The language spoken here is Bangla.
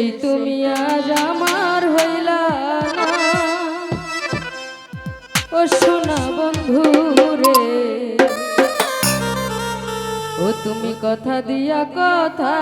সেই তুমি আজ আমার হইলা। ও সোনা বন্ধু রে ও তুমি কথা দিয়া কথা